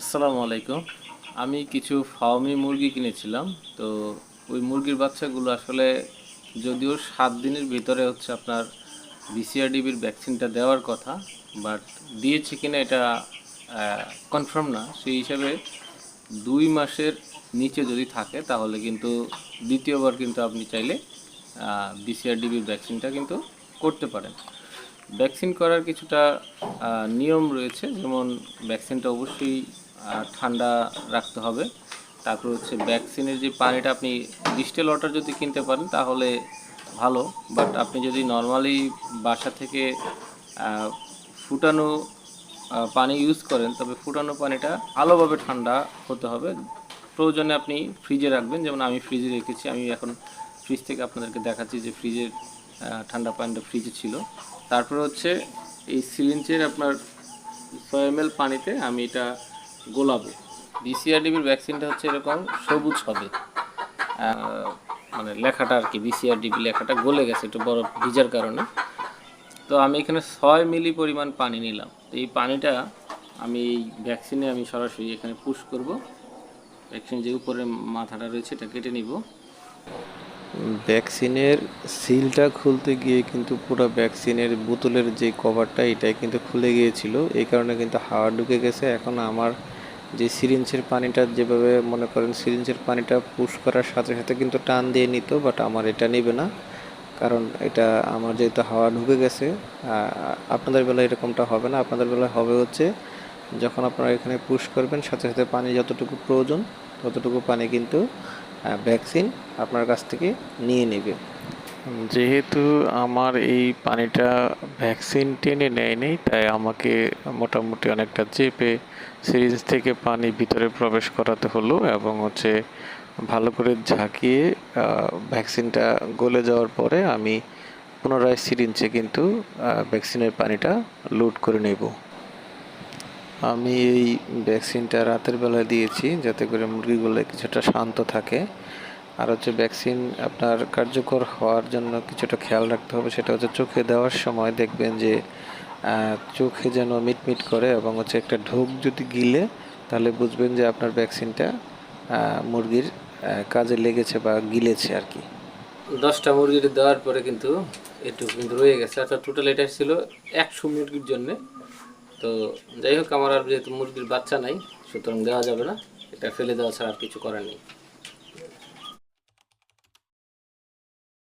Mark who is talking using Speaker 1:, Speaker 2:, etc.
Speaker 1: আসসালামু আলাইকুম। আমি কিছু ফার্মি মুরগি কিনেছিলাম। তো ওই মুরগির বাচ্চাগুলো আসলে যদিও সাত দিনের ভিতরে হচ্ছে আপনার বিসিআরডিবির ভ্যাকসিনটা দেওয়ার কথা বাট দিয়েছে কিনা এটা কনফার্ম না। সেই হিসাবে দুই মাসের নিচে যদি থাকে, তাহলে কিন্তু দ্বিতীয়বার কিন্তু আপনি চাইলে বিসিআরডিবির ভ্যাকসিনটা কিন্তু করতে পারেন। ভ্যাকসিন করার কিছুটা নিয়ম রয়েছে, যেমন ভ্যাকসিনটা অবশ্যই ঠান্ডা রাখতে হবে। তারপর হচ্ছে ভ্যাকসিনের যে পানিটা আপনি ডিস্টেল ওয়াটার যদি কিনতে পারেন, তাহলে ভালো। বাট আপনি যদি নর্মালি বাসা থেকে ফুটানো পানি ইউজ করেন, তবে ফুটানো পানিটা ভালোভাবে ঠান্ডা হতে হবে। প্রয়োজনে আপনি ফ্রিজে রাখবেন। যেমন আমি ফ্রিজে রেখেছি। আমি এখন ফ্রিজ থেকে আপনাদেরকে দেখাচ্ছি যে ফ্রিজের ঠান্ডা পানিটা ফ্রিজে ছিল। তারপর হচ্ছে এই সিলিঞ্জের আপনার ছয় এম পানিতে আমি এটা গোলাবো। বিসিআরডিবির ভ্যাকসিনটা হচ্ছে এরকম সবুজ হবে। মানে লেখাটা আর কি বিসিআরডিবি লেখাটা গলে গেছে একটু বড় ভিজার কারণে। তো আমি এখানে ছয় মিলি পরিমাণ পানি নিলাম। তো এই পানিটা আমি এই ভ্যাকসিনে আমি সরাসরি এখানে পুশ করব। ভ্যাকসিন যে উপরে মাথাটা রয়েছে এটা কেটে নিব।
Speaker 2: ভ্যাকসিনের সিলটা খুলতে গিয়ে কিন্তু পুরো ভ্যাকসিনের বোতলের যে কভারটা, এটাই কিন্তু খুলে গিয়েছিল। এই কারণে কিন্তু হাওয়া ঢুকে গেছে। এখন আমার যে সিরিঞ্জের পানিটা, যেভাবে মনে করেন সিরিঞ্জের পানিটা পুশ করার সাথে সাথে কিন্তু টান দিয়ে নিত বাট আমার এটা নেবে না। কারণ এটা আমার যেহেতু হাওয়া ঢুকে গেছে আপনাদের বেলায় এরকমটা হবে না। আপনাদের বেলায় হবে হচ্ছে, যখন আপনারা এখানে পুশ করবেন, সাথে সাথে পানি যতটুকু প্রয়োজন, ততটুকু পানি কিন্তু ভ্যাকসিন আপনার কাছ থেকে নিয়ে নেবে। যেহেতু আমার এই পানিটা ভ্যাকসিন টেনে নেয়নি, তাই আমাকে মোটামুটি অনেকটা চেপে সিরিজ থেকে পানি ভিতরে প্রবেশ করাতে হলো এবং হচ্ছে ভালো করে ঝাঁকিয়ে ভ্যাকসিনটা গলে যাওয়ার পরে আমি পুনরায় সিরিঞ্জে কিন্তু ভ্যাকসিনের পানিটা লোড করে নেব। আমি এই ভ্যাকসিনটা রাতের বেলায় দিয়েছি যাতে করে মুরগিগুলো কিছুটা শান্ত থাকে। আর হচ্ছে ভ্যাকসিন আপনার কার্যকর হওয়ার জন্য কিছুটা খেয়াল রাখতে হবে, সেটা হচ্ছে চোখে দেওয়ার সময় দেখবেন যে চোখে যেন মিটমিট করে এবং হচ্ছে একটা ঢোক যদি গিলে, তাহলে বুঝবেন যে আপনার ভ্যাকসিনটা মুরগির কাজে লেগেছে বা গিলেছে আর কি।
Speaker 1: দশটা মুরগির দেওয়ার পরে কিন্তু একটু কিন্তু রয়ে গেছে। অর্থাৎ টোটাল এটা ছিল একশো মুরগির জন্য তো যাই হোক, আমার আর যেহেতু মুরগির বাচ্চা নাই, সুতরাং দেওয়া যাবে না। এটা ফেলে দেওয়া ছাড়া আর কিছু করার নেই।